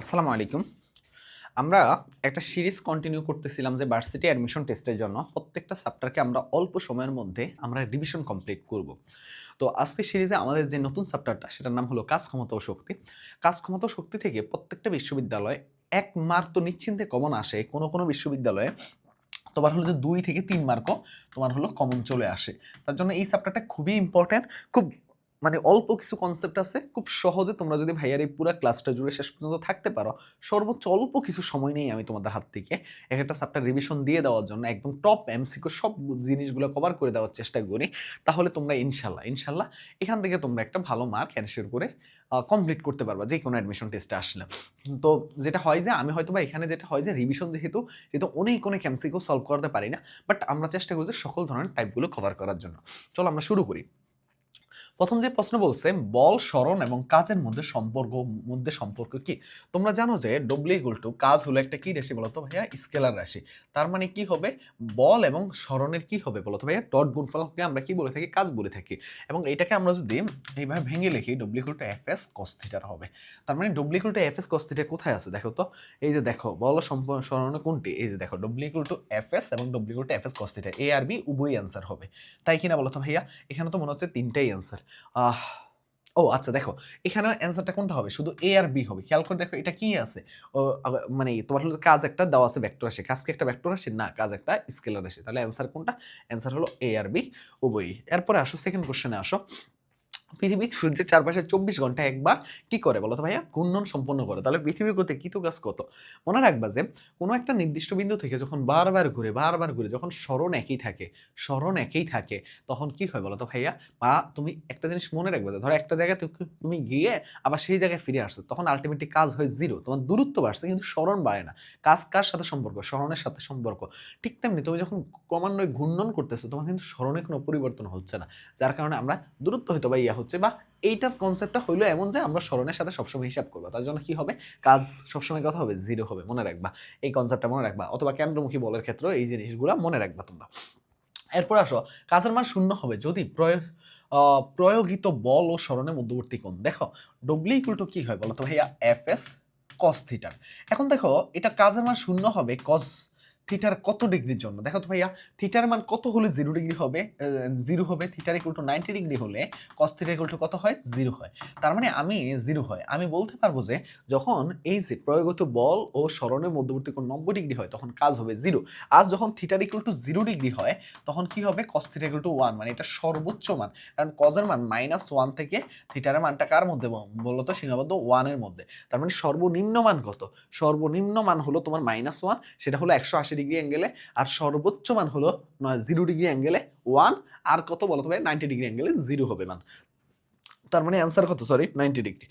আসসালামু আলাইকুম। আমরা একটা সিরিজ কন্টিনিউ করতেছিলাম যে ভার্সিটি অ্যাডমিশন টেস্টের জন্য। প্রত্যেকটা চ্যাপ্টারকে আমরা অল্প সময়ের মধ্যে আমরা রিভিশন কমপ্লিট করব। তো আজকে সিরিজে আমাদের যে নতুন চ্যাপ্টারটা সেটার নাম হলো কাজ ক্ষমতা ও শক্তি। কাজ ক্ষমতা ও শক্তি থেকে প্রত্যেকটা বিশ্ববিদ্যালয়ে এক মার্ক তো নিশ্চিন্তে কমন আসে। কোনো কোনো বিশ্ববিদ্যালয়ে তোমার হলো যে দুই থেকে তিন মার্কও তোমার হলো কমন চলে আসে। তার জন্য এই চ্যাপ্টারটা খুবই ইম্পর্ট্যান্ট খুব মানে অল্প কিছু কনসেপ্ট আছে, খুব সহজে তোমরা যদি ভাইয়ার এই পুরো ক্লাসটা জুড়ে শেষ পর্যন্ত থাকতে পারো, সর্বোচ্চ অল্প কিছু সময় নেই আমি তোমাদের হাত থেকে এক একটা চ্যাপ্টার রিভিশন দিয়ে দেওয়ার জন্য একদম টপ এমসিকো সব জিনিসগুলো কভার করে দেওয়ার চেষ্টা করি, তাহলে তোমরা ইনশাল্লাহ ইনশাল্লাহ এখান থেকে তোমরা একটা ভালো মার্ক এনশিওর করে কমপ্লিট করতে পারবা যে কোনো অ্যাডমিশন টেস্টে আসলে। তো যেটা হয় যে, আমি হয়তো বা এখানে যেটা হয় যে রিভিশন যেহেতু যেহেতু অনেক অনেক এমসিকো সলভ করতে পারি না বাট আমরা চেষ্টা করি যে সকল ধরনের টাইপগুলো কভার করার জন্য। চলো আমরা শুরু করি। প্রথম যে প্রশ্ন বলছে, বল, স্মরণ এবং কাজের মধ্যে সম্পর্ক মধ্যে সম্পর্ক কি? তোমরা জানো যে ডব্লিউ ইকুয়াল টু কাজ হলো একটা কি রাশি বলতো ভাইয়া? স্কেলার রাশি। তার মানে কি হবে? বল এবং স্মরণের কি হবে বলতো ভাইয়া? ডট গুণফলকে আমরা কি বলে থাকি? কাজ বলে থাকি। এবং এটাকে আমরা যদি এইভাবে ভেঙে লিখি W equal to F S কস্থিটার হবে। তার মানে W equal to F S cos theta কোথায় আছে দেখো তো? এই যে দেখো, বল ও স্মরণ কোনটি? এই যে দেখো W equal to F S এবং W equal to F S কস্থিটা এ আর বি উভয়ই অ্যান্সার হবে। তাই কিনা বলতো ভাইয়া? এখানে তো মনে হচ্ছে তিনটাই অ্যান্সার ও আচ্ছা দেখো, এখানে অ্যান্সারটা কোনটা হবে? শুধু এ আর বি হবে। খেয়াল করে দেখো, এটা কি আছে? ও মানে তোমার হলো কাজ একটা দেওয়া আছে ভেক্টর আসে। কাজকে একটা ভেক্টর আসে? না, কাজ একটা স্কেলার আসে। তাহলে অ্যান্সার কোনটা? অ্যান্সার হলো এ আর বি উভয়ই। এরপরে আসো সেকেন্ড কোশ্চেনে আসো। পৃথিবী সূর্যের চারপাশে চব্বিশ ঘণ্টা একবার কি করে বলো তো ভাইয়া? ঘূর্ণন সম্পন্ন করে। তাহলে পৃথিবী কৃত কাজ কত মনে রাখবা যে কোনো একটা নির্দিষ্ট বিন্দু থেকে যখন বারবার ঘুরে বারবার ঘুরে, যখন স্মরণ একই থাকে, স্মরণ একই থাকে, তখন কি হয় বলো তো ভাইয়া? বা তুমি একটা জিনিস মনে রাখবে যে ধরো একটা জায়গায় তুমি গিয়ে আবার সেই জায়গায় ফিরে আসছো, তখন আলটিমেটলি কাজ হয় জিরো তোমার দূরত্ব বাড়ছে কিন্তু স্মরণ বাড়ে না। কাজ কার সাথে সম্পর্ক? স্মরণের সাথে সম্পর্ক। ঠিক তেমনি তুমি যখন ক্রমান্বয়ে ঘূর্ণন করতেছো তোমার কিন্তু স্মরণে কোনো পরিবর্তন হচ্ছে না, যার কারণে আমরা দূরত্ব হয়তো বা ইয়া হচ্ছে বা এইটার কনসেপ্টটা হইল এমন যে আমরা স্মরণের সাথে সবসময় হিসাব করব। তার জন্য কি হবে? কাজ সবসময় কথা হবে জিরো হবে। মনে রাখবা। এই কনসেপ্টটা মনে রাখবা। অথবা কেন্দ্রমুখী বলের ক্ষেত্রে এই জিনিসগুলো মনে রাখবা তোমরা। এরপর আসো, কাজের মান শূন্য হবে। যদি প্রয়োগ প্রয়োগিত বল ও স্মরণের মধ্যবর্তী কোণ। দেখো ডব্লিউ ইকুয়াল টু কি হয় বলো তো ভাইয়া? এফ এস কস থিটার এখন দেখো এটা কাজের মান শূন্য হবে কস থিটার কত ডিগ্রির জন্য? দেখো তো ভাইয়া, থিটার মান কত হলে জিরো ডিগ্রি হবে? জিরো হবে, থিটার ইকুয়াল টু নাইনটি ডিগ্রি হলে কস থিটার ইকুয়াল টু কত হয়? জিরো হয়। তার মানে আমি জিরো হয়। আমি বলতে পারব যে যখন এই যে প্রয়োগত বল ও স্মরণের মধ্যবর্তী কোণ নব্বই ডিগ্রি হয়, তখন কাজ হবে জিরো আজ যখন থিটার ইকুয়াল টু জিরো ডিগ্রি হয়, তখন কি হবে? Cos theta equal to one মানে এটা সর্বোচ্চ মান। কারণ কজের মান মাইনাস ওয়ান থেকে থিটারের মানটা কার মধ্যে? ব- বলো তো সীমাবদ্ধ ওয়ানের মধ্যে। তার মানে সর্বনিম্ন মান কত? সর্বনিম্ন মান হলো তোমার মাইনাস ওয়ান সেটা হলো একশো আশি ডিগ্রি অ্যাঙ্গেলে আর সর্বোচ্চ মান হলো জিরো ডিগ্রি অ্যাঙ্গেলে ওয়ান আর কত বলতে পারে নাইনটি ডিগ্রি অ্যাঙ্গেলে জিরো হবে মান। তার মানে অ্যান্সার কত? সরি নাইনটি ডিগ্রি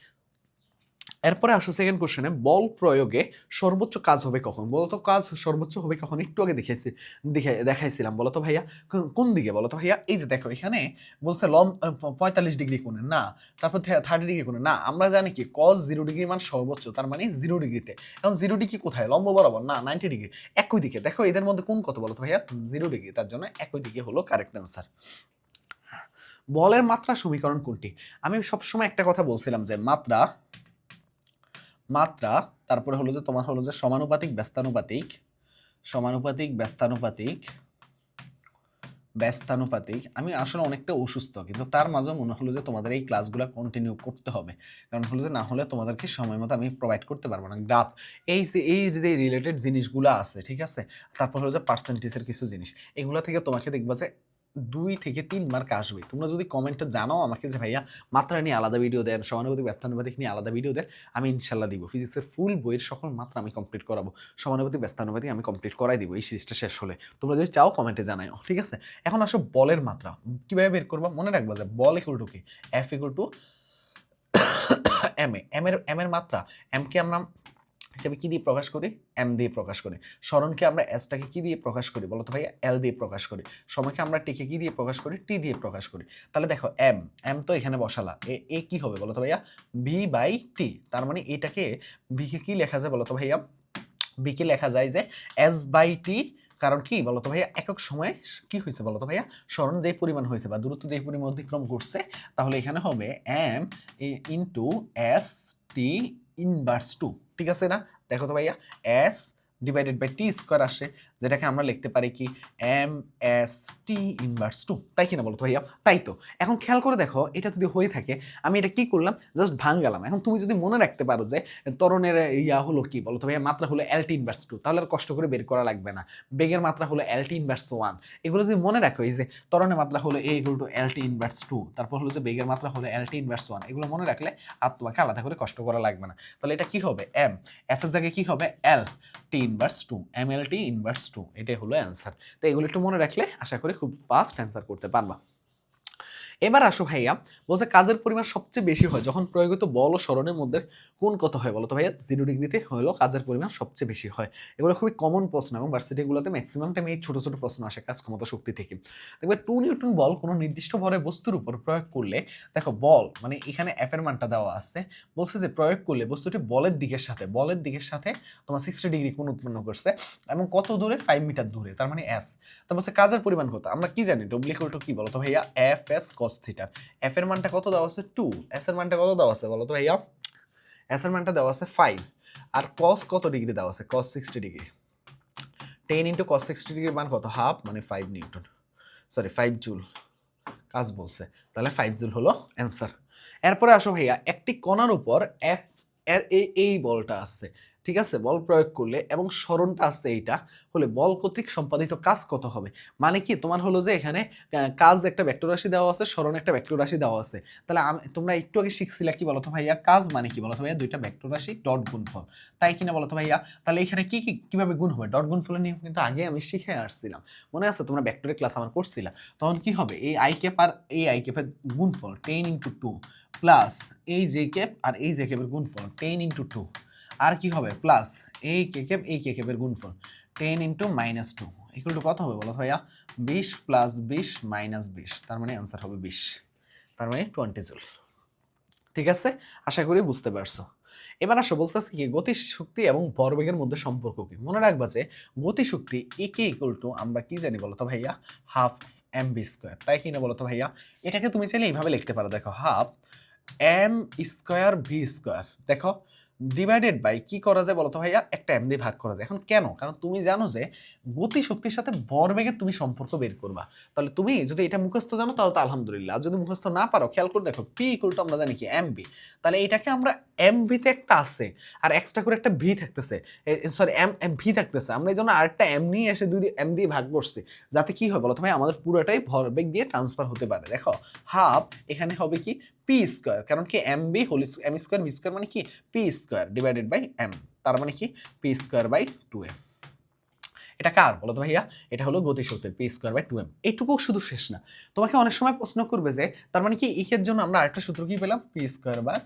এরপরে আসো সেকেন্ড কোশ্চেনে বল প্রয়োগে সর্বোচ্চ কাজ হবে কখন? বলতো কাজ সর্বোচ্চ হবে কখন? একটু আগে দেখেছি দেখে, দেখাইছিলাম, বলতো ভাইয়া কোন- দিকে? বলতো ভাইয়া, এই যে দেখো, এখানে বলছে লম পঁয়তাল্লিশ ডিগ্রি কোণে, না, তারপর থার্টি ডিগ্রি কোণে, না, আমরা জানি কি কজ জিরো ডিগ্রি মান সর্বোচ্চ, তার মানে জিরো ডিগ্রিতে এখন জিরো ডিগ্রি কোথায়? লম্ব বরাবর, না নাইনটি ডিগ্রি। একই দিকে, দেখো, এদের মধ্যে কোন কত বলতো ভাইয়া? জিরো ডিগ্রি তার জন্য একই দিকে হলো কারেক্ট অ্যান্সার বলের মাত্রা সমীকরণ কোনটি? আমি সবসময় একটা কথা বলছিলাম যে মাত্রা মাত্রা, তারপরে হলো যে তোমার হলো যে সমানুপাতিক, ব্যস্তানুপাতিক সমানুপাতিক, ব্যস্তানুপাতিক ব্যস্তানুপাতিক। আমি আসলে অনেকটা অসুস্থ, কিন্তু তার মাঝেও মনে হলো যে তোমাদের এই ক্লাসগুলো কন্টিনিউ করতে হবে। কারণ হলো যে না হলে তোমাদেরকে সময় মতো আমি প্রোভাইড করতে পারব না। গ্রাফ, এই যে এই যে রিলেটেড জিনিসগুলো আছে, ঠিক আছে? তারপর হলো যে পার্সেন্টেজের কিছু জিনিস, এগুলো থেকে তোমাকে দেখবা যে দুই থেকে তিন মার্ক আসবে। তোমরা যদি কমেন্টে জানাও আমাকে যে, ভাইয়া, মাত্রা নিয়ে আলাদা ভিডিও দেন, সমানুপাতিক, ব্যস্তানুপাতিক নিয়ে আলাদা ভিডিও দেন, আমি ইনশাল্লাহ দিব। ফিজিক্সের ফুল বইয়ের সকল মাত্রা আমি কমপ্লিট করাবো। সমানুপাতিক, ব্যস্তানুপাতিক আমি কমপ্লিট করাই দিব। এই সিরিজটা শেষ হলে। তোমরা যদি চাও কমেন্টে জানাও ঠিক আছে? এখন আসো বলের মাত্রা। কীভাবে বের করবা? মনে রাখবা যে, বল ইকুয়াল টু কি? F equal to M A. M এর এম এর মাত্রা এম কে আমরা হিসাবে কি দিয়ে প্রকাশ করি? এম দিয়ে প্রকাশ করি। স্মরণকে আমরা এসটাকে কি দিয়ে প্রকাশ করি বলো তো ভাইয়া? এল দিয়ে প্রকাশ করি। সময়কে আমরা টিকে কি দিয়ে প্রকাশ করি? টি দিয়ে প্রকাশ করি। তাহলে দেখো এম এম তো এখানে বসালা। এ এ কি হবে বলো তো ভাইয়া? ভি বাই টি তার মানে এটাকে বিকে কি লেখা যায় বলতো ভাইয়া? বিকে লেখা যায় যে এস বাই টি কারণ কি বলতো ভাইয়া? একক সময়ে কি হয়েছে বলতো ভাইয়া? স্মরণ যেই পরিমাণ হয়েছে বা দূরত্ব যেই পরিমাণ অতিক্রম করছে, তাহলে এখানে হবে M into S T inverse two ঠিক আছে না? দেখো তো ভাইয়া S divided by T square আসে, যেটাকে আমরা লিখতে পারি কি M S T inverse two তাই কিনা বলো তো ভাইয়া? তাই তো। এখন খেয়াল করে দেখো, এটা যদি হয়ে থাকে, আমি এটা কি করলাম? জাস্ট ভাঙালাম। এখন তুমি যদি মনে রাখতে পারো যে ত্বরণের ইয়া হলো কি বলো তো ভাইয়া? মাত্রা হলো এল টি ইনভার্স টু তাহলে আর কষ্ট করে বের করা লাগবে না। বেগের মাত্রা হলো এল টি ইনভার্স ওয়ান এগুলো যদি মনে রাখো, এই যে ত্বরণের মাত্রা হলো এ টু এল টি ইনভার্স টু তারপর হলো যে বেগের মাত্রা হলো এল টি ইনভার্স ওয়ান এগুলো মনে রাখলে আর তোমাকে আলাদা করে কষ্ট করা লাগবে না। তাহলে এটা কি হবে? এম এস এর জায়গায় কি হবে? L T inverse two M L T inverse two এটাই হলো অ্যান্সার তো এগুলো একটু মনে রাখলে আশা করি খুব ফাস্ট অ্যান্সার করতে পারবা। এবার আসো ভাইয়া, বলছে কাজের পরিমাণ সবচেয়ে বেশি হয়, যখন প্রয়োগিত বল ও স্মরণের মধ্যে কোন কত হয় বলো তো ভাইয়া? জিরো ডিগ্রিতে হলো কাজের পরিমাণ সবচেয়ে বেশি হয়। এগুলো খুবই কমন প্রশ্ন এবং ভার্সিটিগুলোতে ম্যাক্সিমাম টাইম এই ছোটো ছোটো প্রশ্ন আসে কাজ ক্ষমতা শক্তি থেকে। দেখবে টু নিউটন বল কোনো নির্দিষ্ট ভরের বস্তুর উপর প্রয়োগ করলে, দেখো বল মানে এখানে এফের মানটা দেওয়া আছে, বলছে যে প্রয়োগ করলে বস্তুটি বলের দিকের সাথে, বলের দিকের সাথে তোমার সিক্সটি ডিগ্রি কোণ উৎপন্ন করছে এবং কত দূরে? ফাইভ মিটার দূরে, তার মানে এস তো বলছে কাজের পরিমাণ কত? আমরা কি জানি? ডব্লিউ কি বলো তো ভাইয়া? এফ এস কস থিটার এফ এর মানটা কত দেওয়া আছে? টু এস এর মানটা কত দেওয়া আছে বলো তো ভাইয়া? এস এর মানটা দেওয়া আছে ফাইভ আর কস কত ডিগ্রি দেওয়া আছে? Cos sixty degree ten into cos sixty ডিগ্রির মান কত? হাফ মানে five newton sorry five joule কাজ বলছে। তাহলে ফাইভ জুল হলো অ্যান্সার এরপরে আসো ভাইয়া, একটি কণার উপর এফ এই বলটা আছে। ঠিক আছে? বল প্রয়োগ করলে এবং স্মরণটা আছে এইটা হলে বল কর্তৃক সম্পাদিত কাজ কত হবে? মানে কি? তোমার হলো যে এখানে কাজ একটা ভেক্টর রাশি দেওয়া আছে, স্মরণ একটা ভেক্টর রাশি দেওয়া আছে। তাহলে তোমরা একটু আগে শিখছিলে কি বলতো ভাইয়া? কাজ মানে কি বলতো ভাইয়া? দুইটা ভেক্টর রাশি ডট গুণফল। তাই কিনা বলতো ভাইয়া? তাহলে এখানে কি কি, কীভাবে গুণ হবে? ডট গুণফলের নিয়ম কিন্তু আগে আমি শিখে আসছিলাম। মনে আছে? তোমরা ভেক্টরের ক্লাস আমার করছিলা তখন কি হবে? এই আই ক্যাপ আর এই আই ক্যাপের গুণফল টেন ইন্টু টু প্লাস এই জে ক্যাপ আর এই জে ক্যাপের গুণফল টেন ইন্টু টু আর কি হবে? প্লাস এই কে ক্যাপ এই কে ক্যাপের গুণফল। Ten into minus two equal to কত হবে বলো ভাইয়া? বিশ প্লাস বিশ মাইনাস বিশ। তার মানে অ্যান্সার হবে বিশ। তার মানে টোয়েন্টি জুল। ঠিক আছে? আশা করি বুঝতে পারছ। এবার আসো, বলতেছে কি গতি শক্তি এবং ভরবেগের মধ্যে সম্পর্ক কি? মনে রাখবা যে গতি শক্তি একে ইকুয়াল টু আমরা কি জানি বলো তো ভাইয়া? হাফ এম বি স্কোয়ার তাই কি না বলো তো ভাইয়া? এটাকে তুমি চাইলে এইভাবে লিখতে পারো। দেখো half M square V square দেখো ডিভাইডেড বাই কি করা যায় বলতো ভাইয়া? একটা এম দিয়ে ভাগ করা যায়। এখন কেন? কারণ তুমি জানো যে গতি শক্তির সাথে ভরবেগের তুমি সম্পর্ক বের করবা। তাহলে তুমি যদি এটা মুখস্থ জানো, তাহলে তো আলহামদুলিল্লাহ। যদি মুখস্থ না পারো, খেয়াল করে দেখো পি ইকুয়াল টু আমরা জানি কি এম বি তাহলে এটাকে আমরা এম ভিতে একটা আছে, আর এক্সট্রা করে একটা ভি থাকতেছে। সরি এম এম ভি থাকতেছে। আমরা এই জন্য আরেকটা এম নিয়ে এসে দুই এম দিয়ে ভাগ করছি। যাতে কি হয় বলো তো ভাই আমাদের পুরোটাই ভরবেগ দিয়ে ট্রান্সফার হতে পারে। দেখো হাফ এখানে হবে কি? পি স্কোয়ার কারণ কি M B whole M square V square মানে কি? P square divided by M তার মানে কি? P square by two M এটা কার বলো তো ভাইয়া? এটা হলো গতিশক্তির P square by two M এইটুকু শুধু শেষ না। তোমাকে অনেক সময় প্রশ্ন করবে যে, তার মানে কি ইকের জন্য আমরা আরেকটা সূত্র কি পেলাম? P square by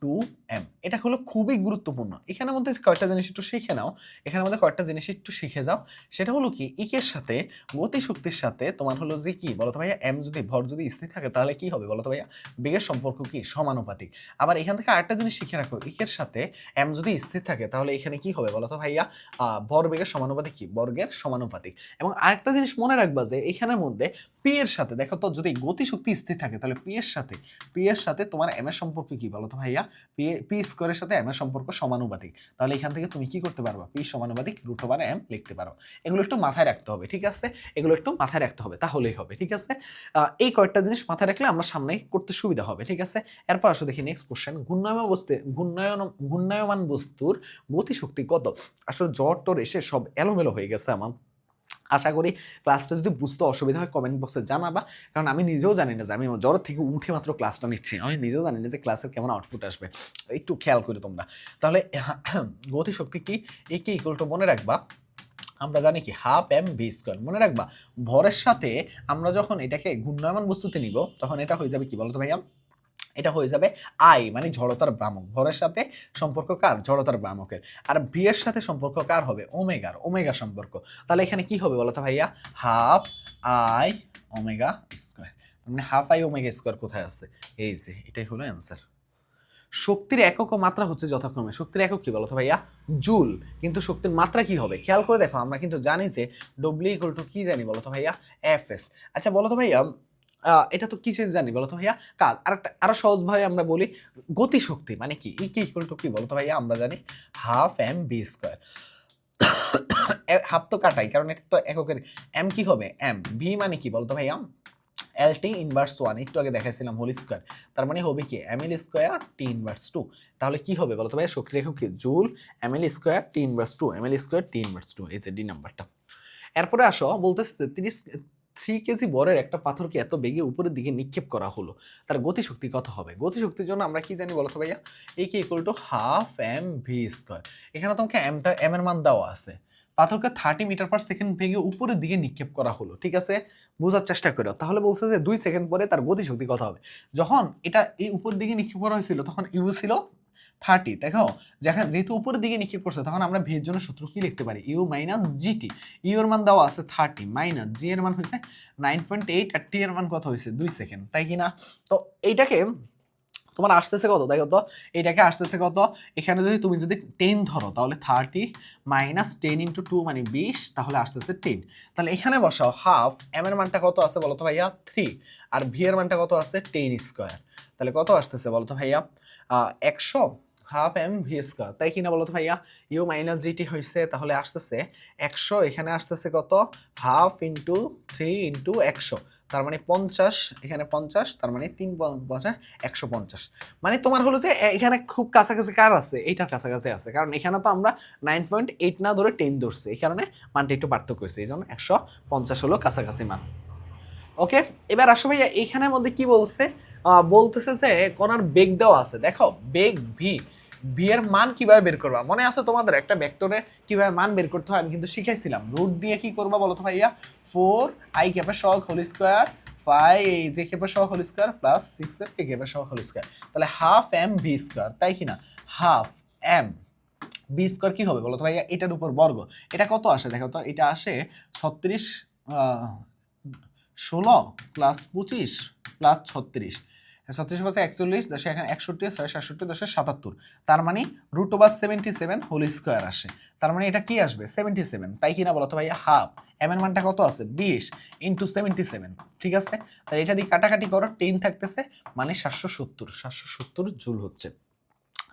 two M এটা হলো খুবই গুরুত্বপূর্ণ। এখানের মধ্যে কয়েকটা জিনিস একটু শিখে নাও। এখানের মধ্যে কয়েকটা জিনিস একটু শিখে যাও। সেটা হলো কি ইকের সাথে গতি শক্তির সাথে তোমার হলো যে কি বলতো ভাইয়া এম যদি ভর যদি স্থির থাকে তাহলে কি হবে বলতো ভাইয়া? বেগের সম্পর্ক কি? সমানুপাতিক। আবার এখান থেকে আরেকটা জিনিস শিখে রাখো ইকের সাথে এম যদি স্থির থাকে তাহলে এখানে কি হবে বলতো ভাইয়া? ভর বেগের সমানুপাতিক কি? বর্গের সমানুপাতিক। এবং আরেকটা জিনিস মনে রাখবা যে এখানের মধ্যে পি এর সাথে, দেখো তো যদি গতি শক্তি স্থির থাকে তাহলে পি এর সাথে পি এর সাথে তোমার এম এর সম্পর্ক কি বলতো ভাইয়া? পি পি স্কোয়ারের সাথে এম এর সম্পর্ক সমানুপাতিক। তাহলে এখান থেকে তুমি কি করতে পারবা? পি সমানুপাতিক রুট ওভার এম লিখতে পারো। এগুলো একটু মাথায় রাখতে হবে, ঠিক আছে? এগুলো একটু মাথায় রাখতে হবে, তাহলেই হবে, ঠিক আছে? এই কয়েকটা জিনিস মাথায় রাখলে আমরা সামনে করতে সুবিধা হবে, ঠিক আছে? এরপর আসো দেখি নেক্সট কোশ্চেন ঘূর্ণায়মান বস্তু ঘূর্ণায়ন, ঘূর্ণায়মান বস্তুর গতিশক্তি কত? আসলে জ্বর, টর এসে সব এলোমেলো হয়ে গেছে আমার। আশা করি ক্লাসটা যদি বুঝতে অসুবিধা হয় কমেন্ট বক্সে জানাবা। কারণ আমি নিজেও জানি না যে আমি জ্বর থেকে উঠে মাত্র ক্লাসটা নিচ্ছি। আমি নিজেও জানি না যে ক্লাসের কেমন আউটপুট আসবে। একটু খেয়াল করি তোমরা। তাহলে গতিশক্তি কি? একে ইকুয়াল টু মনে রাখবা? আমরা জানি কি হাফ এম ভি স্কোয়ার মনে রাখবা, ভরের সাথে আমরা যখন এটাকে ঘূর্ণায়মান বস্তুতে নিব, তখন এটা হয়ে যাবে কি বলতো ভাইয়া? এটা হয়ে যাবে আই মানে জড়তার ভ্রামক। ভরের সাথে সম্পর্ক কার? জড়তার ভ্রামকের। আর এর সাথে সম্পর্ক কার হবে? ওমেগার, ওমেগা সম্পর্ক। তাহলে এখানে কি হবে বলতো ভাইয়া? Half I omega square. মানে হাফ আই ওমেগা স্কোয়ার কোথায় আছে? এই যে, এটাই হলো অ্যান্সার। শক্তির একক ও মাত্রা হচ্ছে যথাক্রমে। শক্তির একক কি বলতো ভাইয়া? জুল। কিন্তু শক্তির মাত্রা কি হবে? খেয়াল করে দেখো, আমরা কিন্তু জানি যে ডব্লিউ ইকুয়াল টু কি জানি বলতো ভাইয়া? এফ এস আচ্ছা বলতো ভাইয়া এটা তো কিসের জানি বলো তো ভাইয়া কাজ আর একটা আরও সহজভাবে আমরা বলি, গতিশক্তি মানে কি? ই ইকুয়াল টু কি বলতো ভাইয়া? আমরা জানি half M B square half তো কাটাই, কারণ এটা তো এককের এম কি হবে? এম ভি মানে কি বলতো ভাইয়া? এল টি ইনভার্স ওয়ান একটু আগে দেখাইছিলাম হোল স্কোয়ার তার মানে হবে কি? M L square T inverse two তাহলে কি হবে বলতো ভাইয়া? শক্তি রেখক কি? Joule M L square T inverse two M L square T inverse two এই যে ডি নাম্বারটা এরপরে আসো, বলতেছে তিরিশ থ্রি কেজি বরের একটা পাথরকে এত বেগে উপরের দিকে নিক্ষেপ করা হলো। তার গতিশক্তি কত হবে? গতিশক্তির জন্য আমরা কি জানি বলতো ভাইয়া? এই কি equal to half M V square এখানে তোমাকে এমটা এম এর মান দেওয়া আছে। পাথরকে থার্টি মিটার পার সেকেন্ড ভেঙে উপরের দিকে নিক্ষেপ করা হলো, ঠিক আছে? বোঝার চেষ্টা করো। তাহলে বলছে যে দুই সেকেন্ড পরে তার গতিশক্তি কত হবে? যখন এটা এই উপর দিকে নিক্ষেপ করা হয়েছিল, তখন ইউ ছিল থার্টি, দেখো? যেখানে যেহেতু উপরের দিকে নিক্ষেপ করছে, তখন আমরা ভি এর জন্য সূত্র কি লিখতে পারি? ইউ মাইনাস জিটি ইউ এর মান দেওয়া আছে থার্টি মাইনাস জি এর মান হয়েছে নাইন পয়েন্ট এইট আর টি এর মান কত হয়েছে? দুই সেকেন্ড তাই কি না? তো এইটাকে তোমার আসতেছে কত? দেখো তো, এইটাকে আসতেছে কত? এখানে যদি তুমি যদি টেন ধরো, তাহলে thirty minus ten into two মানে বিশ, তাহলে আসতেছে টেন তাহলে এখানে বসাও হাফ এম এর মানটা কত আছে বলো তো ভাইয়া? থ্রি আর ভি এর মানটা কত আছে? টেন স্কোয়ার তাহলে কত আসতেছে বলো তো ভাইয়া? একশো হাফ এম ভি স্কোয়ার তাই কিনা বলো তো ভাইয়া? ইউ মাইনাস জিটি হয়েছে তাহলে আসতেছে একশো, এখানে আসতেছে কত? হাফ ইন্টু থ্রি ইন্টু একশো। তার মানে পঞ্চাশ, এখানে পঞ্চাশ, তার মানে তিন পঞ্চাশ একশো পঞ্চাশ। মানে তোমার হলো যে এখানে খুব কাছাকাছি কার আছে? এইটার কাছাকাছি আছে। কারণ এখানে তো আমরা নাইন পয়েন্ট এইট না ধরে টেন ধরছি। এই কারণে মানটা একটু পার্থক্য হয়েছে। এই জন্য একশো পঞ্চাশ হলো কাছাকাছি মান। ওকে? এবার আসো ভাইয়া এইখানের মধ্যে কি বলছে? বলতেছে যে, কোনার বেগ দেওয়া আছে। দেখো, বেগ ভি এর মান কীভাবে বের করবা? মনে আছে তোমাদের একটা ভেক্টরে কীভাবে মান বের করতে হয়? আমি কিন্তু শিখাইছিলাম। রুট দিয়ে কি করবা বলো তো ভাইয়া? ফোর আই ক্যাপের সহগ হোল স্কোয়ার ফাইভ এই জে ক্যাপের সহগ হোল স্কোয়ার প্লাস সিক্স এর কে ক্যাপের সহগ হোল স্কোয়ার তাহলে হাফ এম ভি স্কোয়ার তাই কি না? হাফ এম বি স্কোয়ার কি হবে বলো তো ভাইয়া? এটার উপর বর্গ। এটা কত আসে দেখো তো? এটা আসে ছত্রিশ ষোলো প্লাস পঁচিশ প্লাস ছত্রিশ। ছত্রিশ পাশে একচল্লিশ, দশে এখানে একষট্টি, ছয় সাতষট্টি, দশে সাতাত্তর। তার মানে root over seventy seven whole square আসে। তার মানে এটা কি আসবে? সেভেন্টি সেভেন তাই কিনা বলো তো ভাইয়া? হাফ এম মানটা কত আছে? বিশ ইন্টু সেভেন্টি সেভেন ঠিক আছে? তাহলে এটা দিয়ে কাটাকাটি করো টেন থাকতেছে মানে সাতশো সত্তর। সাতশো সত্তর জুল হচ্ছে।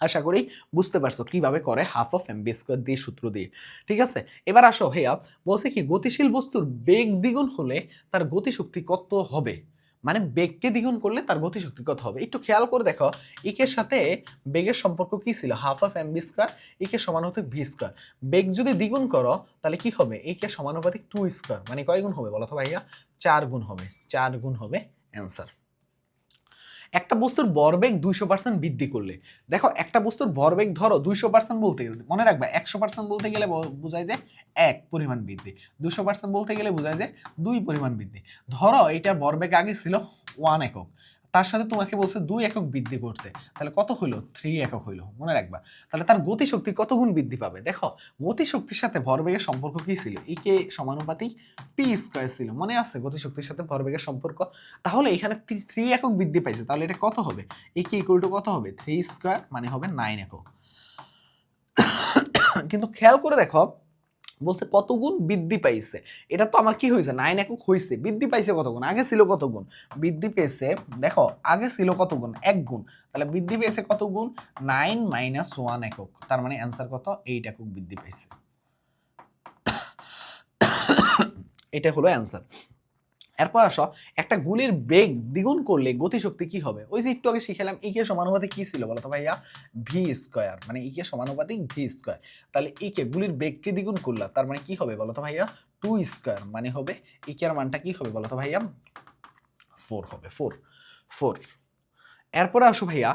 আশা করি বুঝতে পারছ কীভাবে করে half of M B square দিয়ে সূত্র দিয়ে। ঠিক আছে? এবার আসো হেয়া বলছে কি, গতিশীল বস্তুর বেগ দ্বিগুণ হলে তার গতিশক্তি কত হবে? মানে বেগকে দ্বিগুণ করলে তার গতিশক্তি কত হবে? একটু খেয়াল করে দেখো ইকের সাথে বেগের সম্পর্ক কি ছিল? Half of M B square E K সমান হতে ভি স্কোয়ার। বেগ যদি দ্বিগুণ করো, তাহলে কি হবে? একে সমানুপাতিক টু স্কোয়ার মানে কয় গুণ হবে বলো তো ভাইয়া? চার গুণ হবে, চার গুণ হবে অ্যান্সার একটা বস্তুর ভরবেগ দুইশো পার্সেন্ট বৃদ্ধি করলে। দেখো, একটা বস্তুর ভরবেগ ধরো দুইশো পার্সেন্ট বলতে গেলে, মনে রাখবে, একশো পার্সেন্ট বলতে গেলে বোঝায় যে এক পরিমাণ বৃদ্ধি। দুশো পার্সেন্ট বলতে গেলে বোঝায় যে দুই পরিমাণ বৃদ্ধি। ধরো এটার ভরবেগ আগে ছিল ওয়ান একক। তার সাথে তোমাকে বলছে দুই একক বৃদ্ধি করতে। তাহলে কত হইল? থ্রি একক হইল। মনে রাখবা। তাহলে তার গতিশক্তি কত গুণ বৃদ্ধি পাবে? দেখো, গতিশক্তির সাথে ভরবেগের সম্পর্ক কি ছিল? ইকে সমানুপাতিক পি স্কোয়ার ছিল। মনে আছে গতিশক্তির সাথে ভরবেগের সম্পর্ক? তাহলে এখানে থ্রি একক বৃদ্ধি পাইছে। তাহলে এটা কত হবে? একে ইকুয়াল টু কত হবে? থ্রি স্কোয়ার মানে হবে নাইন একক। কিন্তু খেয়াল করে দেখো বলছে কত গুণ বৃদ্ধি পাইছে? এটা তো আমার কি হয়েছে নাইন একক হয়েছে বৃদ্ধি পাইছে কত গুণ আগে ছিল কত গুণ বৃদ্ধি পেয়েছে, দেখো, আগে ছিল কত গুণ এক গুণ তাহলে বৃদ্ধি পেয়েছে কত গুণ নাইন মাইনাস ওয়ান একক। তার মানে অ্যান্সার কত? এইট একক বৃদ্ধি পাইছে। এটা হলো অ্যান্সার। এরপর আসো, একটা গুলির বেগ দ্বিগুণ করলে গতিশক্তি কি হবে? ওই যে একটু আগে শিখালাম ইকে সমানুপাতিক কি ছিল বলো তো ভাইয়া? ভি স্কোয়ার মানে ইকে সমানুপাতিক ভি স্কোয়ার তাহলে ইকে গুলির বেগকে দ্বিগুণ করলা, তার মানে কি হবে বলো তো ভাইয়া? টু স্কোয়ার মানে হবে ইকে এর মানটা কি হবে বলো তো ভাইয়া? ফোর হবে ফোর ফোর এরপরে আসো ভাইয়া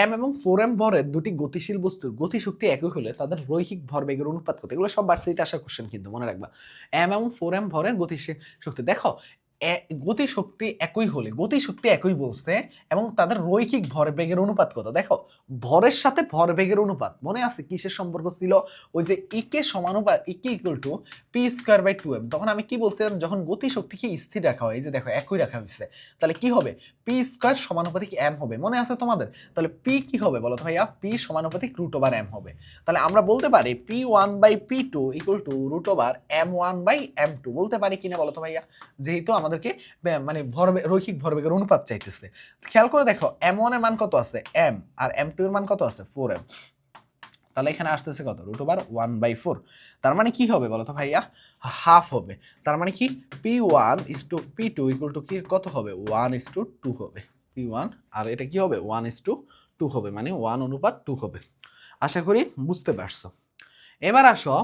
এম এবং ফোর এম ভরের দুটি গতিশীল বস্তুর গতিশক্তি একই হলে তাদের রৈখিক ভরবেগের অনুপাত কত? এগুলো সব বার্ষিক আসা কোশ্চেন কিন্তু, মনে রাখবা। এম এবং ফোর এম ভরের গতিশীল শক্তি দেখো গতিশক্তি একই হলে, গতিশক্তি একই বলছে এবং তাদের রৈখিক ভরবেগের অনুপাত কত? দেখো, ভরের সাথে ভরবেগের অনুপাত মনে আছে? কিসের সম্পর্ক ছিল? ওই যে E K সমানুপাত E K equal to P square by two M তখন আমি কি বলছিলাম? যখন গতিশক্তিকে স্থির রাখা হয়, এই যে দেখো, একই রাখা হয়েছে, তাহলে কি হবে? পি স্কোয়ার সমানুপাতিক এম হবে। মনে আছে তোমাদের? তাহলে পি কি হবে বলো তো ভাইয়া? পি সমানুপাতিক রুট ওভার এম হবে। তাহলে আমরা বলতে পারি P one by P two equal to root over M one by M two বলতে পারি কিনা বলো তো ভাইয়া? যেহেতু আমাদেরকে মানে ভরবে, রৈখিক ভরবেগের অনুপাত চাইতেছে। খেয়াল করে দেখো এম ওয়ানের মান কত আছে? এম আর এম টু এর মান কত আছে? ফোর এম তাহলে এখানে আসতেছে কত? Root over one by four তার মানে কি হবে বলো তো ভাইয়া? হাফ হবে। তার মানে কি? P one is to P two equal to কি? কত হবে? ওয়ান ইস টু টু হবে। পি ওয়ান আর এটা কি হবে? ওয়ান ইস টু টু হবে। মানে ওয়ান অনুপাত টু হবে। আশা করি বুঝতে পারছ। এবার আসো,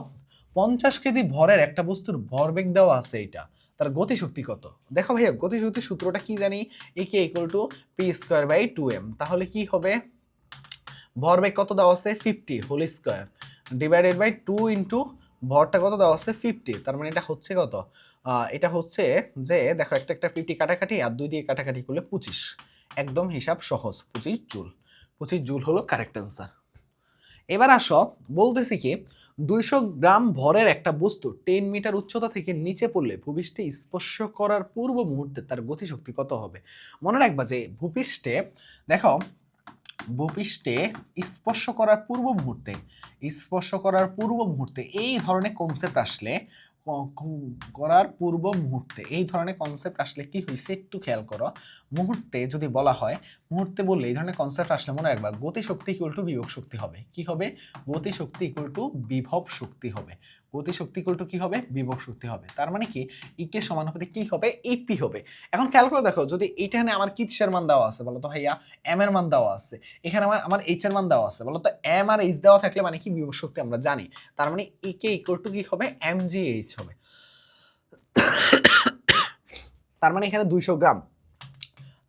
পঞ্চাশ কেজি ভরের একটা বস্তুর ভরবেগ দেওয়া আছে এটা তার গতিশক্তি কত? দেখো ভাইয়া গতিশক্তির সূত্রটা কি জানি? E K equal to P square by two M তাহলে কি হবে? ভরবেগ কত দেওয়া আছে? Fifty whole square divided by two into ভরটা কত দেওয়া আছে? ফিফটি তার মানে এটা হচ্ছে কত? এটা হচ্ছে যে, দেখো একটা একটা ফিফটি কাটাকাটি আর দুই দিয়ে কাটাকাটি করলে পঁচিশ। একদম হিসাব সহজ। পঁচিশ জুল। পঁচিশ জুল হলো কারেক্ট অ্যান্সার এবার আসো, বলতেছি কি দুইশো গ্রাম ভরের একটা বস্তু টেন মিটার উচ্চতা থেকে নিচে পড়লে ভূপৃষ্ঠে স্পর্শ করার পূর্ব মুহূর্তে তার গতিশক্তি কত হবে? মনে রাখবা যে ভূপৃষ্ঠে, দেখো, ভূপৃষ্ঠে স্পর্শ করার পূর্ব মুহূর্তে, স্পর্শ করার পূর্ব মুহূর্তে এই ধরনের কনসেপ্ট আসলে করার পূর্ব মুহূর্তে, এই ধরনের কনসেপ্ট আসলে কি হয়েছে একটু খেয়াল করো। মুহূর্তে যদি বলা হয়, মুহূর্তে বললে এই ধরনের কনসেপ্ট আসলে মনে রাখবা গতিশক্তি ইকুয়াল টু বিভব শক্তি হবে। কি হবে? গতিশক্তি ইকুয়াল টু বিভব শক্তি হবে। গতিশক্তি টু কি হবে? বিভব শক্তি হবে। তার মানে কি? ইকে সমানুপাতে কি হবে? এপি হবে। এখন খেয়াল করে দেখো, যদি এখানে আমার কিসের মান দেওয়া আছে বলো তো ভাইয়া? এম এর মান দেওয়া আছে। এখানে আমার আমার এইচ এর মান দেওয়া আছে। বলো তো এম আর এইচ দেওয়া থাকলে মানে কি? বিভব শক্তি আমরা জানি। তার মানে ইকে ইকুয়াল টু কি হবে? এম জি এইচ হবে। তার মানে এখানে দুইশো গ্রাম।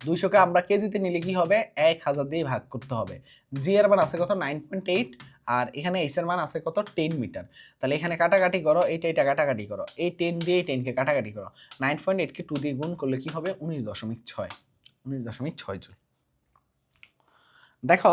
দুইশোকে আমরা কেজিতে নিলে কি হবে? এক হাজার দিয়ে ভাগ করতে হবে। জি এর মান আছে কত? নাইন পয়েন্ট এইট আর এখানে এইচ এর মান আছে কত? টেন মিটার তাহলে এখানে কাটাকাটি করো, এইটা এটা কাটাকাটি করো। এই টেন দিয়ে এই টেনকে কাটাকাটি করো। নাইন পয়েন্ট এইটকে টু দিয়ে গুণ করলে কি হবে? উনিশ দশমিক ছয়। উনিশ দশমিক ছয় জুল। দেখো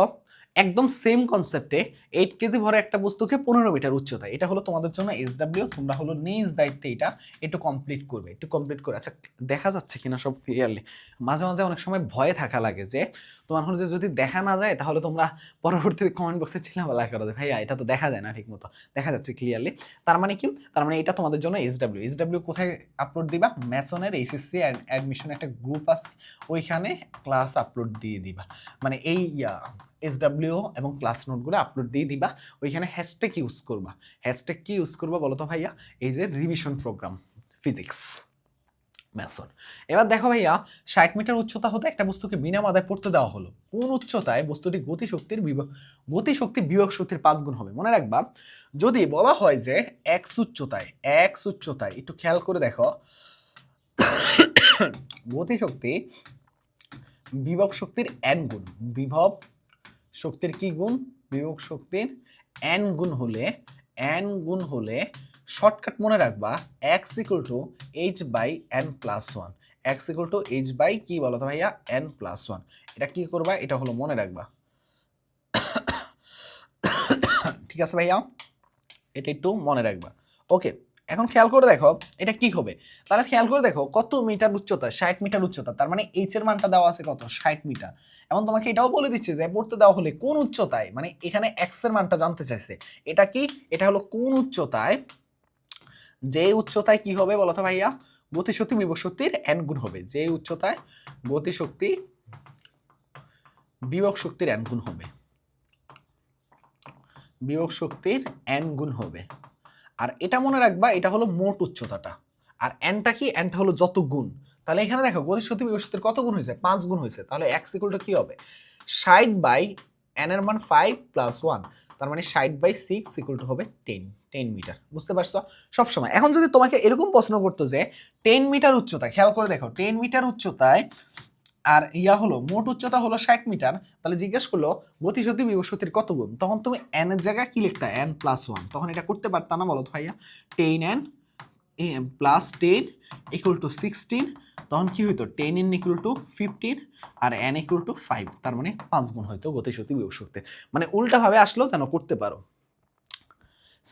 একদম সেম কনসেপ্টে এইট কেজি ভরে একটা বস্তুকে পনেরো মিটার উচ্চতা এটা হলো তোমাদের জন্য এস ডাব্লিউ তোমরা হলো নিজ দায়িত্বে এটা একটু কমপ্লিট করবে, একটু কমপ্লিট করে। আচ্ছা দেখা যাচ্ছে কিনা সব ক্লিয়ারলি মাঝে মাঝে অনেক সময় ভয়ে থাকা লাগে যে, তোমার হলো যে যদি দেখা না যায় তাহলে তোমরা পরবর্তীতে কমেন্ট বক্সে চিলাবেলা করো যে, ভাইয়া, এটা তো দেখা যায় না ঠিক মতো দেখা যাচ্ছে ক্লিয়ারলি তার মানে কি? তার মানে এটা তোমাদের জন্য এস ডাব্লিউ এস ডাব্লিউ কোথায় আপলোড দিবা? ম্যাসনের এইচএসসি অ্যাডমিশন একটা গ্রুপ আছে, ওইখানে ক্লাস আপলোড দিয়ে দিবা। মানে এই এস ডাব্লিউ এবং ক্লাস নোটগুলো আপলোড দিয়ে দিবা। ওইখানে হ্যাশট্যাগ ইউজ করবা। হ্যাশট্যাগ কি ইউজ করবা বলো তো ভাইয়া? এই যে রিভিশন প্রোগ্রাম ফিজিক্স ম্যাসন এবার দেখো ভাইয়া, ষাট মিটার উচ্চতা হতে একটা বস্তুকে বিনা মাদায় পড়তে দেওয়া হলো। কোন উচ্চতায় বস্তুটি গতিশক্তির গতিশক্তি বিভব শক্তির পাঁচ গুণ হবে। মনে রাখবা, যদি বলা হয় যে এক্স উচ্চতায় এক্স উচ্চতায়, একটু খেয়াল করে দেখো, গতিশক্তি বিভব শক্তির এন গুণ। বিভব শক্তির কি গুণ? বিভব শক্তির এন গুণ হলে এন গুণ হলে শর্টকাট মনে রাখবা X equal to H by N plus one X equal to H by কি বলো তো ভাইয়া? এন প্লাস ওয়ান এটা কি করবা? এটা হলো মনে রাখবা। ঠিক আছে ভাইয়া? এটা একটু মনে রাখবা। ওকে এখন খেয়াল করে দেখো, এটা কি হবে? তাহলে খেয়াল করে দেখো, কত মিটার উচ্চতা? ষাট মিটার উচ্চতা। তার মানে এইচ এর মানটা দেওয়া আছে কত? ষাট মিটার। এখন তোমাকে এটাও বলে দিচ্ছে যে, পড়তে দেওয়া হলে কোন উচ্চতায় মানে এখানে এক্সের মানটা জানতে চাইছে, এটা কি? এটা হলো কোন উচ্চতায়, যে উচ্চতায় কি হবে বলো তো ভাইয়া? গতিশক্তি বিভব শক্তির এন গুণ হবে। যে উচ্চতায় গতিশক্তি বিভব শক্তির এন গুণ হবে। বিভব শক্তির এন গুণ হবে। আর এটা মনে রাখবা, এটা হলো মোট উচ্চতাটা। আর এনটা কি? এনটা হলো যত গুণ। তাহলে এখানে দেখো, গতিশক্তি বিভব শক্তির কত গুণ হয়েছে? পাঁচ গুণ হয়েছে। তাহলে এক্স ইকুয়ালটা কি হবে? ষাট বাই এন এর মান ফাইভ প্লাস ওয়ান তার মানে ষাট বাই সিক্স ইকুয়াল টু হবে টেন টেন মিটার বুঝতে পারছ? সবসময়। এখন যদি তোমাকে এরকম প্রশ্ন করতো যে টেন মিটার উচ্চতা, খেয়াল করে দেখো টেন মিটার উচ্চতায় আর ইয়া হলো, মোট উচ্চতা হলো ষাট মিটার। তাহলে জিজ্ঞেস করল, গতিশক্তি বিভবশক্তির কত গুণ? তখন তুমি এন এর জায়গায় কি লিখতা? এন প্লাস ওয়ান তখন এটা করতে পারতা না বলো ভাইয়া। Ten N plus ten equal to sixteen তখন কি হইতো? Ten N equal to fifteen R N equal to five তার মানে পাঁচ গুণ হয়তো গতিশক্তি বিভবশক্তির মানে উল্টাভাবে আসলেও যেন করতে পারো।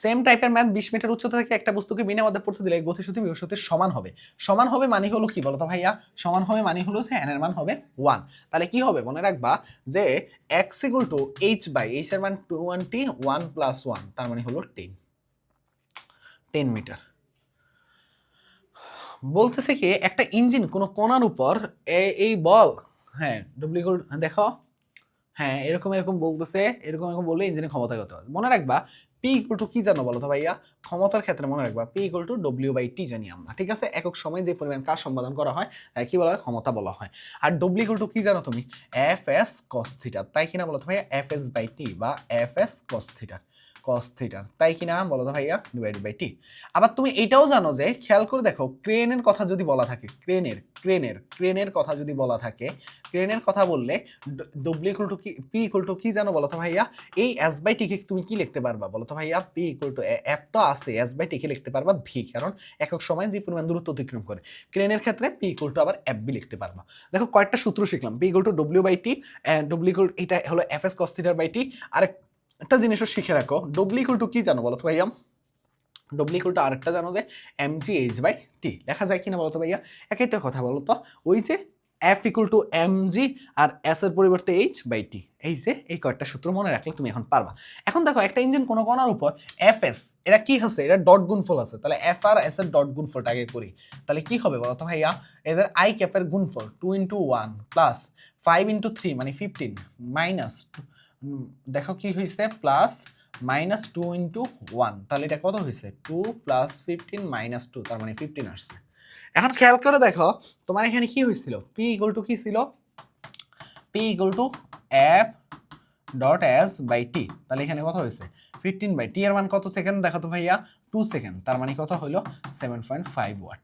সেম টাইপের ম্যাথ বিশ মিটার উচ্চতা থেকে একটা বস্তুকে বিনা মধ্যে পড়তে দিলে গতিশক্তি বিভবশক্তির সমান হবে। সমান হবে মানে হলো কি বলতো ভাইয়া? সমান হবে মানে হলো যে এর মান হবে ওয়ান তাহলে কি হবে মনে রাখবা যে X equal to H by H এর মান টোয়েন্টি ওয়ান প্লাস ওয়ান তার মানে হলো টেন টেন মিটার বলতেছে কি, একটা ইঞ্জিন কোনো কোনার উপর এই বল হ্যাঁ ডব্লিউ দেখো হ্যাঁ এরকম এরকম বলতেছে, এরকম এরকম বললে ইঞ্জিনের ক্ষমতা কত? মনে রাখবা পি ইকুয়াল টু কি জানো বলো তো ভাইয়া? ক্ষমতার ক্ষেত্রে মনে রাখবা P equal to W by T জানি আমরা, ঠিক আছে? একক সময় যে পরিমাণ কাজ সম্পাদন করা হয় কি বলা হয়? ক্ষমতা বলা হয়। আর ডব্লিউ ইকুয়াল টু কি জানো তুমি? এফ এস কস থিটার তাই কিনা বলো তো ভাইয়া? এফ এস বাই টি বা এফ এস কস থিটার কস থিটার তাই কিনা বলো তো ভাইয়া? ডিভাইডেড বাই টি আবার তুমি এটাও জানো যে, খেয়াল করে দেখো ক্রেনের কথা যদি বলা থাকে ক্রেনের ক্রেনের ক্রেনের কথা যদি বলা থাকে ক্রেনের কথা বললে ডব্লিউ ইকুয়াল টু কি পি ইকুয়াল টু কি জানো বলো তো ভাইয়া? এই এস বাই টিকে তুমি কি লিখতে পারবা বলো তো ভাইয়া পি ইকুয়াল টু এফ তো আছে এস বাই টিকে লিখতে পারবা ভি কারণ একক সময় যে পরিমাণ দূরত্ব অতিক্রম করে। ক্রেনের ক্ষেত্রে পি ইকুয়াল টু আবার এফ বি লিখতে পারবা। দেখো কয়েকটা সূত্র শিখলাম P equal to W by T W equal এটা হলো এফ এস কস্তিটার বাই টি আরেক একটা জিনিসও শিখে রাখো। ডব্লিউ ইকুয়াল টু কি জানো বলো তো ভাইয়া? ডব্লিউ ইকুয়াল টু আরেকটা জানো যে M G H by T লেখা যায় কিনা বলো তো ভাইয়া? একই তো কথা বলো তো। ওই যে F equal to M G R S এর পরিবর্তে এইচ বাই টি এই যে এই কয়েকটা সূত্র মনে রাখলে তুমি এখন পারবা। এখন দেখো, একটা ইঞ্জিন কোনো কোনার উপর এফ এস এটা কি হচ্ছে এটা ডট গুণফল আছে। তাহলে এফ আর এস এর ডট গুণফলটা আগে করি। তাহলে কি হবে বলো তো ভাইয়া? এদের আই ক্যাপের গুণফল two into one plus five into three মানে ফিফটিন মাইনাস দেখো কি হয়েছে? Plus minus two into one তাহলে এটা কত হয়েছে? Two plus fifteen minus two তার মানে ফিফটিন আসছে। এখন খেয়াল করে দেখো, তোমার এখানে কি হয়েছিল? পি ইকুয়াল টু কি ছিল? P equal to F dot S by T তাহলে এখানে কত হয়েছে? ফিফটিন বাই টি এর মান কত সেকেন্ড? দেখো তো ভাইয়া টু সেকেন্ড তার মানে কত হলো? Seven point five watt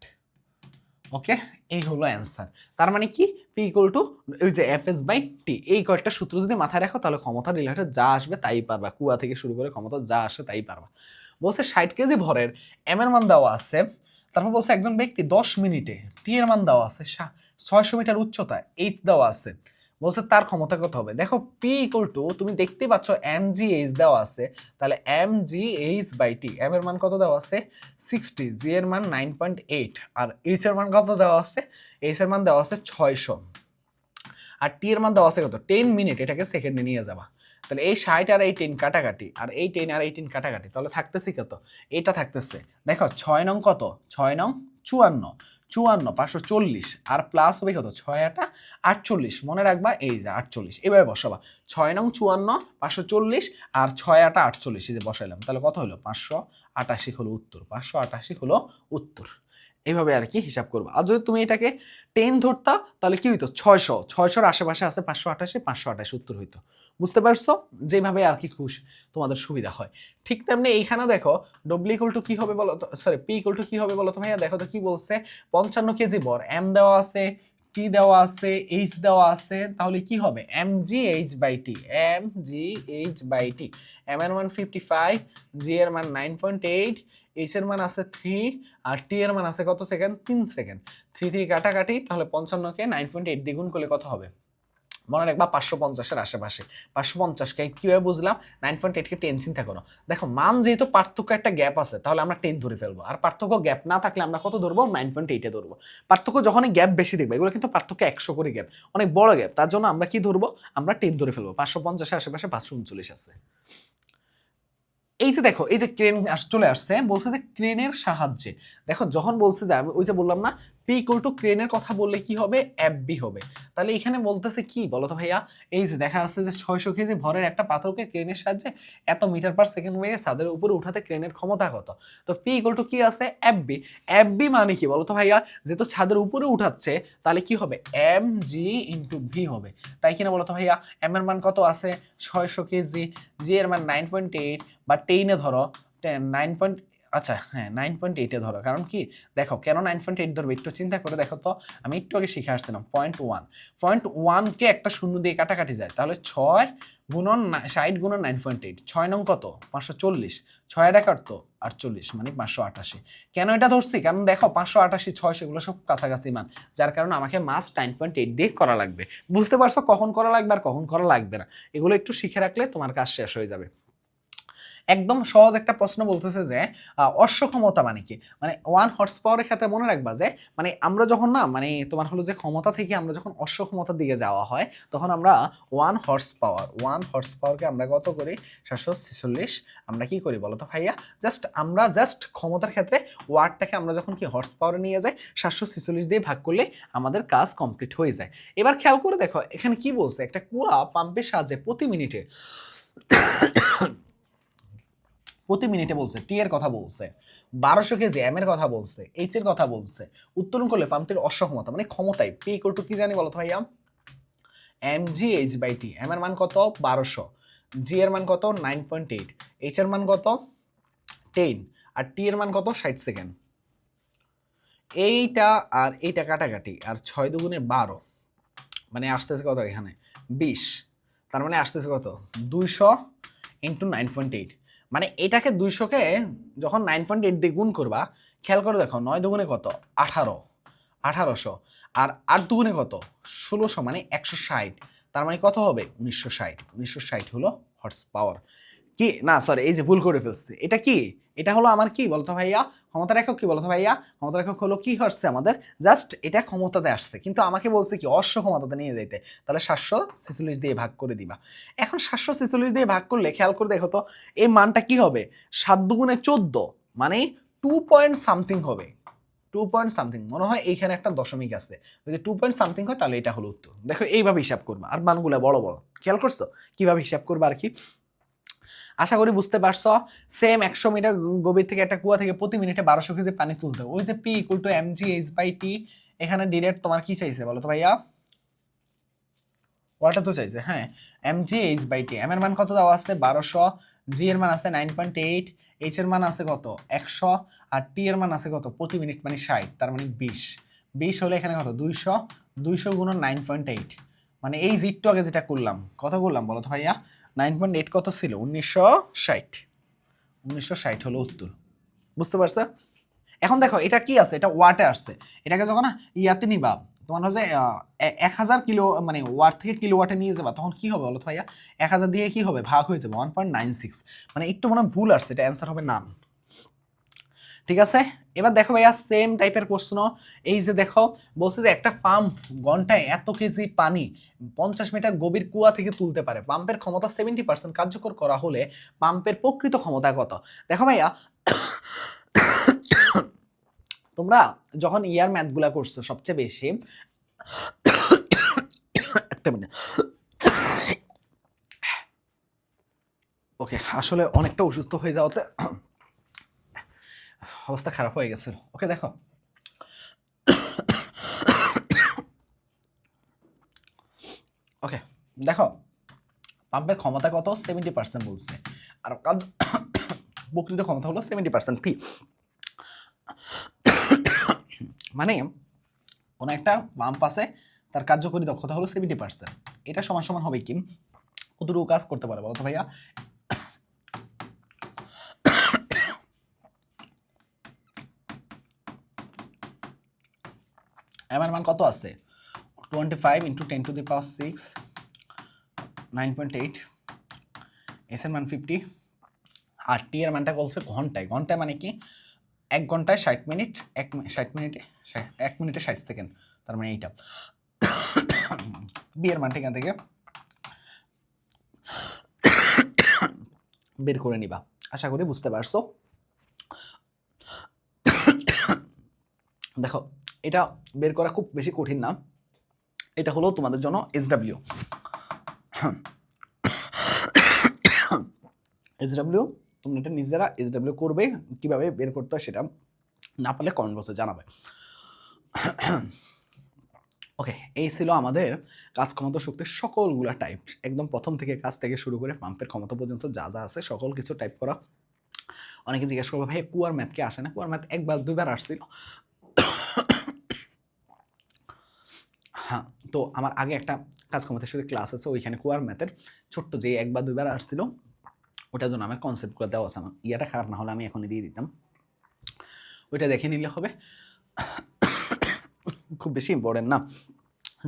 okay এই হলো অ্যান্সার তার মানে কি? পি ইকুয়াল টু ওই যে এফ এস বাই টি এই কয়েকটা সূত্র যদি মাথায় রাখো, তাহলে ক্ষমতা রিলেটেড যা আসবে তাই পারবা। কুয়া থেকে শুরু করে ক্ষমতা যা আসে তাই পারবা। বলছে ষাট কেজি ভরের এম এর মান দেওয়া আছে, তারপর বলছে একজন ব্যক্তি দশ মিনিটে টি এর মান দেওয়া আছে ছয়শো মিটার উচ্চতা এইচ দেওয়া আছে। বলছে তার ক্ষমতা কত হবে? দেখো পি ইকুয়াল টু তুমি দেখতে পাচ্ছ এম জি এইচ দেওয়া আছে। তাহলে M G H by T M এর মান কত দেওয়া আছে? সিক্সটি জি এর মান নাইন পয়েন্ট এইট আর এইচ এর মান কত দেওয়া আছে? এইচ এর মান দেওয়া আছে ছয়শো। আর টি এর মান দেওয়া আছে কত? টেন মিনিট এটাকে সেকেন্ডে নিয়ে যাবা। তাহলে এই ষাট আর এই টেন কাটাকাটি, আর এই টেন আর এই টেন কাটাকাটি, তাহলে থাকতেছে কত? এটা থাকতেছে। দেখো ছয় নং কত? ছয় নং চুয়ান্ন। চুয়ান্ন, পাঁচশো চল্লিশ আর প্লাস হবে কত? ছয় আটা, আটচল্লিশ। মনে রাখবা এই যে আটচল্লিশ। এভাবে বসাবা। ছয় নং চুয়ান্ন, পাঁচশো চল্লিশ আর ছয় আটা, আটচল্লিশ। এই যে বসাইলাম। তাহলে কত হলো? পাঁচশো আটাশি হলো উত্তর। পাঁচশো আটাশি হলো উত্তর। এইভাবে আর কি হিসাব করব। আর যদি তুমি এটাকে টেন ধরতা, তাহলে কি হইতো? ছয়শো। ছয়শোর আশেপাশে আছে পাঁচশো আটাশি পাঁচশো আটাশি উত্তর হইতো। বুঝতে পারছ? যেভাবে আর কি খুশ, তোমাদের সুবিধা হয়। ঠিক তেমনি এইখানেও দেখো ডব্লিউ ইকুয়াল টু কী হবে বলো তো? সরি পি ইকুয়াল টু কী হবে বলো তো ভাইয়া? দেখো তো কি বলছে? পঞ্চান্ন কেজি বর। এম দেওয়া আছে টি দেওয়া আছে এইচ দেওয়া আছে, তাহলে কি হবে? M G H by T M G H by T M এর মান ফিফটি ফাইভ জি এর মান নাইন পয়েন্ট এইট এইচ এর মান আছে থ্রি আর টি এর মান আছে কত সেকেন্ড তিন সেকেন্ড থ্রি থ্রি কাটাকাটি, তাহলে পঞ্চান্নকে নাইন পয়েন্ট এইট দ্বিগুণ করলে কত হবে? মনে রাখবা পাঁচশো পঞ্চাশের আশেপাশে। পাঁচশো পঞ্চাশকে কীভাবে বুঝলাম? নাইন পয়েন্ট এইটকে টেন চিন্তা করো। দেখো, মান যেহেতু পার্থক্য একটা গ্যাপ আছে, তাহলে আমরা টেন ধরে ফেলব। আর পার্থক্য গ্যাপ না থাকলে আমরা কত ধরবো? নাইন পয়েন্ট এইটে ধরবো। পার্থক্য যখনই গ্যাপ বেশি দেখবে, এগুলো কিন্তু পার্থক্য একশো করে গ্যাপ অনেক বড় গ্যাপ তার জন্য আমরা কি ধরবো? আমরা টেন ধরে ফেলব। পাঁচশো পঞ্চাশের আশেপাশে পাঁচশো উনচল্লিশ আছে। এই যে দেখো, এই যে ক্রেন চলে আসছে, বলছে যে ক্রেনের সাহায্যে। দেখো, যখন বলছে যে ওই যে বললাম না পি ইকুয়াল টু ক্রেনের কথা বললে কি হবে? এফ বি হবে। তাহলে এখানে বলতেছে কি বলো তো ভাইয়া? এই যে দেখা যাচ্ছে যে ছয়শো কেজি ভরের একটা পাথরকে ক্রেনের সাহায্যে এত মিটার পার সেকেন্ড ওয়ে ছাদের উপরে উঠাতে ক্রেনের ক্ষমতা কত? তো পি ইকুয়াল টু কি আছে? এফ বি এফ বি মানে কি বলো তো ভাইয়া? যেহেতু ছাদের উপরে উঠাচ্ছে, তাহলে কি হবে? এম জি ইন্টু ভি হবে। তাই কিনা বলো তো ভাইয়া? এম এর মান কত আছে? ছয়শো কেজি। জি এর মান নাইন পয়েন্ট এইট বা টেনে ধরো। নাইন পয়েন্ট আচ্ছা হ্যাঁ নাইন পয়েন্ট এইটে ধরো। কারণ কি? দেখো, কেন নাইন পয়েন্ট এইট ধরবে? একটু চিন্তা করে দেখো তো। আমি একটু আগে শিখে আসছিলাম পয়েন্ট ওয়ান পয়েন্ট ওয়ানকে একটা শূন্য দিয়ে কাটাকাটি যায়। তাহলে ছয় গুণন ষাট গুণন নাইন পয়েন্ট এইট ছয় নং কত? পাঁচশো চল্লিশ। ছয় একার তো আটচল্লিশ মানে পাঁচশো আটাশি। কেন এটা ধরছি? কারণ দেখো, পাঁচশো আটাশি, ছয় সেগুলো সব কাছাকাছি মান। যার কারণে আমাকে মাস নাইন পয়েন্ট এইট দিয়ে করা লাগবে। বুঝতে পারছ কখন করা লাগবে আর কখন করা লাগবে না? এগুলো একটু শিখে রাখলে তোমার কাজ শেষ হয়ে যাবে। একদম সহজ একটা প্রশ্ন বলতেছে যে আহ, অশ্ব ক্ষমতা মানে কি? মানে ওয়ান হর্স পাওয়ারের ক্ষেত্রে মনে রাখবা যে মানে আমরা যখন না মানে তোমার হলো যে ক্ষমতা থেকে আমরা যখন অশ্ব ক্ষমতার দিকে যাওয়া হয় তখন আমরা one horse power one horse পাওয়ারকে আমরা কত করি? সাতশো ছেচল্লিশ। আমরা কি করি বলো তো ভাইয়া? জাস্ট আমরা জাস্ট ক্ষমতার ক্ষেত্রে ওয়ার্ডটাকে আমরা যখন কি হর্স পাওয়ারে নিয়ে যাই সাতশো ছেচল্লিশ দিয়ে ভাগ করলে আমাদের কাজ কমপ্লিট হয়ে যায়। এবার খেয়াল করে দেখো এখানে কি বলছে? একটা কুয়া পাম্পের সাহায্যে প্রতি মিনিটে প্রতি মিনিটে বলছে, টি এর কথা বলছে, বারোশো কেজি এম এর কথা বলছে এইচ এর কথা বলছে, উত্তোলন করলে পাম্পটির অসক্ষমতা মানে ক্ষমতায় পি ইকুয়াল টু কি জানি বলো তো ভাইয়া? M G H by T M এর মান কত? বারোশো। জি এর মান কত? নাইন পয়েন্ট এইট এইচ এর মান কত? টেন আর টি এর মান কত? ষাট সেকেন্ড এইটা আর এইটা কাটাকাটি, আর ছয় দুগুণে বারো। মানে আসতেছে কত এখানে? বিশ। তার মানে আসতেছে কত? দুইশো ইন্টু নাইন পয়েন্ট এইট মানে এটাকে দুইশোকে যখন নাইন পয়েন্ট এইট দিয়ে গুণ করবা, খেয়াল করে দেখো, নয় দুগুণে কত? আঠারো। আঠারোশো। আর আট দুগুণে কত? ষোলোশো মানে একশো ষাট। তার মানে কত হবে? উনিশশো ষাট। উনিশশো ষাট হলো হর্স পাওয়ার কি? না সরি এই যে ভুল করে ফেলছে। এটা কি? এটা হলো আমার কি বলতো ভাইয়া? ক্ষমতার একক কি বলতো ভাইয়া? ক্ষমতার একক হলো কি হচ্ছে আমাদের? জাস্ট এটা ক্ষমতাতে আসছে। কিন্তু আমাকে বলছে কি, অশ্ব ক্ষমতাতে নিয়ে যেতে তাহলে সাতশো ছেচল্লিশ দিয়ে ভাগ করে দিবা। এখন সাতশো ছেচল্লিশ দিয়ে ভাগ করলে খেয়াল করে দেখো তো এই মানটা কি হবে? সাত দুগুণে চোদ্দ মানে টু পয়েন্ট সামথিং হবে। টু পয়েন্ট সামথিং, মনে হয় এইখানে একটা দশমিক আছে। যদি টু পয়েন্ট সামথিং হয় তাহলে এটা হলো উত্তর। দেখো এইভাবে হিসাব করবা। আর মানগুলো বড় বড়। খেয়াল করছ? কীভাবে হিসাব করবা আর কি? আশা করি বুঝতে পারছ। সেম একশো মিটার গভীর থেকে একটা কুয়া থেকে প্রতি মিনিটে বারোশো কেজি পানি তুলতে। ওই যে P equal to M G H by T এখানে ডিরেক্ট তোমার কি চাইছে বলো তো ভাইয়া? ওয়াটা তো চাইছে হ্যাঁ। M G H by T M এর মান কত দেওয়া আছে? বারোশো। জি এর মান আছে নাইন পয়েন্ট এইট এইচ এর মান আছে কত? একশো। আর টি এর মান আছে কত? প্রতি মিনিট মানে ষাট, তার মানে বিশ। বিশ হলে এখানে কত? দুইশো। দুইশো গুণ নাইন পয়েন্ট এইট মানে এই একটু আগে যেটা করলাম, কত করলাম বলো তো ভাইয়া? নাইন পয়েন্ট এইট কত ছিল? উনিশশো ষাট। উনিশশো ষাট হলো উত্তর। বুঝতে পারছ? এখন দেখো, এটা কি আছে? এটা ওয়াটে আসছে এটাকে যখন ইয়াতে নিবা, তোমার হচ্ছে এক হাজার কিলো মানে ওয়াট থেকে কিলো ওয়াটে নিয়ে যাবা, তখন কি হবে বলো ভাইয়া? এক হাজার দিয়ে কি হবে? ভাগ হয়ে যাবে ওয়ান পয়েন্ট নাইন সিক্স মানে একটু মনে ভুল আসছে, এটা অ্যান্সার হবে নান ঠিক আছে? এবার দেখো ভাইয়া সেম টাইপের প্রশ্ন। এই যে দেখো, বলছে যে একটা পাম্প ঘন্টায় এত কেজি পানি পঞ্চাশ মিটার গভীর কুয়া থেকে তুলতে পারে। পাম্পের ক্ষমতা সেভেন্টি পার্সেন্ট কার্যকর করা হলে পাম্পের প্রকৃত ক্ষমতা কত? দেখো ভাইয়া, তোমরা যখন ইয়ার ম্যাথগুলা করছ, সবচেয়ে বেশি, একটা মিনিট ওকে, আসলে অনেকটা অসুস্থ হয়ে যাওয়াতে অবস্থা খারাপ হয়ে গেছে ওকে, দেখো। ওকে, দেখো। পাম্পের ক্ষমতা কত? সেভেন্টি পার্সেন্ট বলছে। আর কাজ প্রকৃত ক্ষমতা হলো সেভেন্টি পার্সেন্ট ফি মানে কোনো একটা পাম্প আছে, তার কার্যকরী দক্ষতা হলো সেভেন্টি পার্সেন্ট এটা সমান সমান হবে কি? কতটুকু কাজ করতে পারে বলো তো ভাইয়া? এমআর মান কত আছে? Twenty five into ten to the power six nine point eight S এর মান ফিফটি আর টি এর মানটা বলছে ঘন্টায়। ঘন্টায় মানে কি? এক ঘন্টায় ষাট মিনিট, এক ষাট মিনিটে এক মিনিটে ষাট সেকেন্ড তার মানে এইটা। বি এর মানটা এখান থেকে বের করে নিবা। আশা করি বুঝতে পারছ। দেখো এটা বের করা খুব বেশি কঠিন না। এটা হলো তোমাদের জন্য এস ডাব্লিউ তোমরা এটা নিজেরা এস ডাব্লিউ করবে, কীভাবে বের করতে হয় সেটা না পারলে কমেন্ট বক্সে জানাবে। ওকে এই ছিল আমাদের কাজ ক্ষমতা শক্তির সকলগুলা টাইপ একদম প্রথম থেকে কাজ থেকে শুরু করে পাম্পের ক্ষমতা পর্যন্ত যা যা আছে, সকল কিছু টাইপ করা। অনেকে জিজ্ঞেস করবে, ভাই কুয়ার ম্যাথ কে আসে না? কুয়ার ম্যাথ একবার, দুইবার আসছিল। হ্যাঁ তো আমার আগে একটা কাজ ক্ষমতার সাথে ক্লাস আছে, ওইখানে কুয়ার ম্যাথের ছোট্ট যে একবার, দুইবার আসছিল ওটার জন্য আমার কনসেপ্টগুলো দেওয়া আছে আমার। ইয়াটা খারাপ না হলে আমি এখনই দিয়ে দিতাম। ওইটা দেখে নিলে হবে। খুব বেশি ইম্পর্টেন্ট না।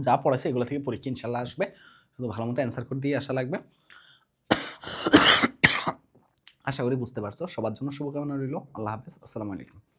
যা পড়াছে এগুলো থেকে পরীক্ষা ইনশাল্লাহ আসবে। শুধু ভালো মতো অ্যান্সার করে দিয়ে আসা লাগবে। আশা করি বুঝতে পারছ। সবার জন্য শুভকামনা রইল। আল্লাহ হাফেজ। আসসালামু আলাইকুম।